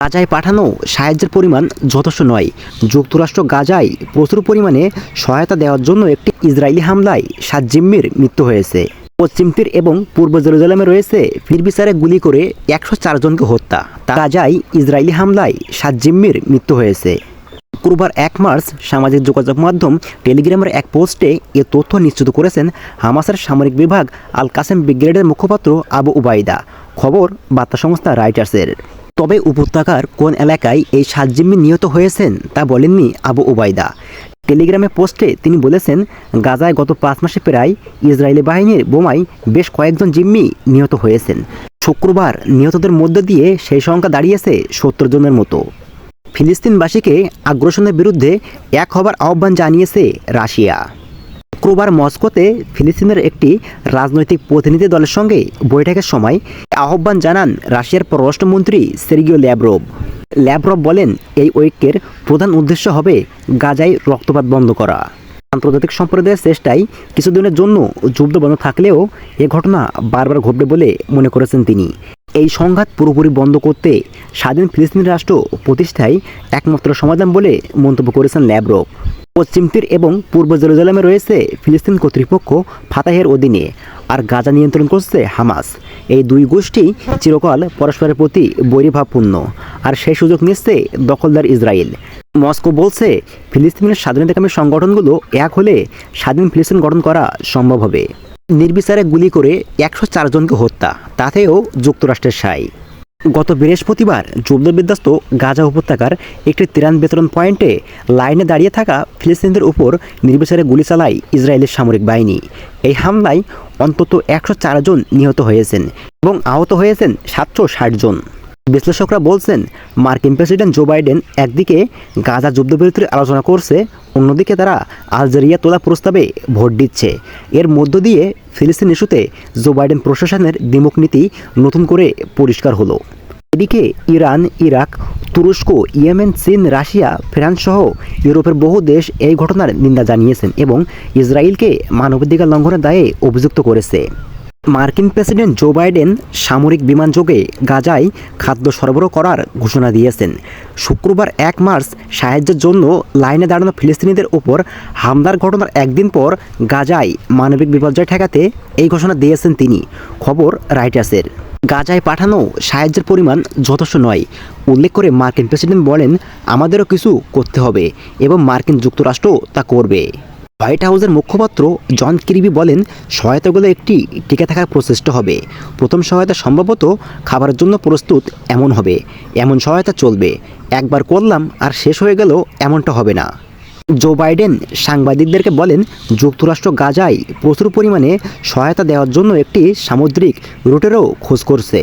গাজায় পাঠানো সাহায্যের পরিমাণ যথেষ্ট নয়। যুক্তরাষ্ট্র গাজায় প্রচুর পরিমাণে সহায়তা দেওয়ার জন্য একটি ইসরায়েলি হামলায় সাত জিম্মির মৃত্যু হয়েছে। পশ্চিম তীর এবং পূর্ব জেরুজালেমে রয়েছে নির্বিচারে গুলি করে একশো চারজনকে হত্যা। গাজায় ইসরায়েলি হামলায় সাত জিম্মির মৃত্যু হয়েছে। শুক্রবার এক মার্চ সামাজিক যোগাযোগ মাধ্যম টেলিগ্রামের এক পোস্টে এ তথ্য নিশ্চিত করেছেন হামাসের সামরিক বিভাগ আল কাসেম ব্রিগেডের মুখপাত্র আবু উবাইদা খবর বার্তা সংস্থা রাইটার্সের তবে উপত্যকার কোন এলাকায় এই সাত জিম্মি নিহত হয়েছেন তা বলেননি আবু ওবায়দা টেলিগ্রামে পোস্টে তিনি বলেছেন, গাজায় গত পাঁচ মাসে প্রায় ইসরায়েলি বাহিনীর বোমায় বেশ কয়েকজন জিম্মি নিহত হয়েছেন। শুক্রবার নিহতদের মধ্য দিয়ে সেই সংখ্যা দাঁড়িয়েছে সত্তর জনের মতো। ফিলিস্তিনবাসীকে আগ্রাসনের বিরুদ্ধে এক হবার আহ্বান জানিয়েছে রাশিয়া। শুক্রবার মস্কোতে ফিলিস্তিনের একটি রাজনৈতিক প্রতিনিধি দলের সঙ্গে বৈঠকের সময় আহ্বান জানান রাশিয়ার পররাষ্ট্রমন্ত্রী সের্গিও ল্যাব্রভ। ল্যাব্রভ বলেন, এই ঐক্যের প্রধান উদ্দেশ্য হবে গাজায় রক্তপাত বন্ধ করা। আন্তর্জাতিক সম্প্রদায়ের চেষ্টায় কিছুদিনের জন্য যুদ্ধ বন্ধ থাকলেও এ ঘটনা বারবার ঘটবে বলে মনে করেছেন তিনি। এই সংঘাত পুরোপুরি বন্ধ করতে স্বাধীন ফিলিস্তিনি রাষ্ট্র প্রতিষ্ঠায় একমাত্র সমাধান বলে মন্তব্য করেছেন ল্যাব্রভ। পশ্চিম তীর এবং পূর্ব জেরুজালেমে রয়েছে ফিলিস্তিন কর্তৃপক্ষ ফাতাহের অধীনে আর গাজা নিয়ন্ত্রণ করছে হামাস। এই দুই গোষ্ঠী চিরকাল পরস্পরের প্রতি বৈরীভাবপূর্ণ আর সেই সুযোগ নিচ্ছে দখলদার ইসরায়েল। মস্কো বলছে, ফিলিস্তিনের স্বাধীনতাকামী সংগঠনগুলো এক হলে স্বাধীন ফিলিস্তিন গঠন করা সম্ভব হবে। নির্বিচারে গুলি করে একশো চারজনকে হত্যা, তাতেও যুক্তরাষ্ট্রের সাই গত বৃহস্পতিবার যুদ্ধবিধ্বস্ত গাজা উপত্যকার একটি ত্রাণ বিতরণ পয়েন্টে লাইনে দাঁড়িয়ে থাকা ফিলিস্তিনদের উপর নির্বিচারে গুলি চালায় ইসরায়েলের সামরিক বাহিনী। এই হামলায় অন্তত একশো জন নিহত হয়েছেন এবং আহত হয়েছেন সাতশো ষাট জন। বিশ্লেষকরা বলছেন, মার্কিন প্রেসিডেন্ট জো বাইডেন একদিকে গাজা যুদ্ধবিরতির আলোচনা করছে, অন্যদিকে তারা আলজেরিয়া তোলা প্রস্তাবে ভোট দিচ্ছে। এর মধ্য দিয়ে ফিলিস্তিন ইস্যুতে জো বাইডেন প্রশাসনের দ্বিমুখ নীতি নতুন করে পরিষ্কার হলো। এদিকে ইরান, ইরাক, তুরস্ক, ইয়েমেন, চীন, রাশিয়া, ফ্রান্স সহ ইউরোপের বহু দেশ এই ঘটনার নিন্দা জানিয়েছেন এবং ইসরায়েলকে মানবাধিকার লঙ্ঘনের দায়ে অভিযুক্ত করেছে। মার্কিন প্রেসিডেন্ট জো বাইডেন সামরিক বিমানযোগে গাজায় খাদ্য সরবরাহ করার ঘোষণা দিয়েছেন। শুক্রবার এক মার্চ সাহায্যের জন্য লাইনে দাঁড়ানো ফিলিস্তিনিদের ওপর হামলার ঘটনার একদিন পর গাজায় মানবিক বিপর্যয় ঠেকাতে এই ঘোষণা দিয়েছেন তিনি, খবর রাইটার্সের। গাজায় পাঠানো সাহায্যের পরিমাণ যথেষ্ট নয়। উল্লেখ করে মার্কিন প্রেসিডেন্ট বলেন, আমাদেরও কিছু করতে হবে এবং মার্কিন যুক্তরাষ্ট্র তা করবে। হোয়াইট হাউসের মুখপাত্র জন কিরিবি বলেন, সহায়তাগুলো একটি টিকে থাকার প্রচেষ্টা হবে। প্রথম সহায়তা সম্ভবত খাবারের জন্য প্রস্তুত এমন হবে। এমন সহায়তা চলবে। একবার করলাম আর শেষ হয়ে গেল এমনটা হবে না। জো বাইডেন সাংবাদিকদেরকে বলেন, যুক্তরাষ্ট্র গাজায় প্রচুর পরিমাণে সহায়তা দেওয়ার জন্য একটি সামুদ্রিক রুটেরও খোঁজ করছে।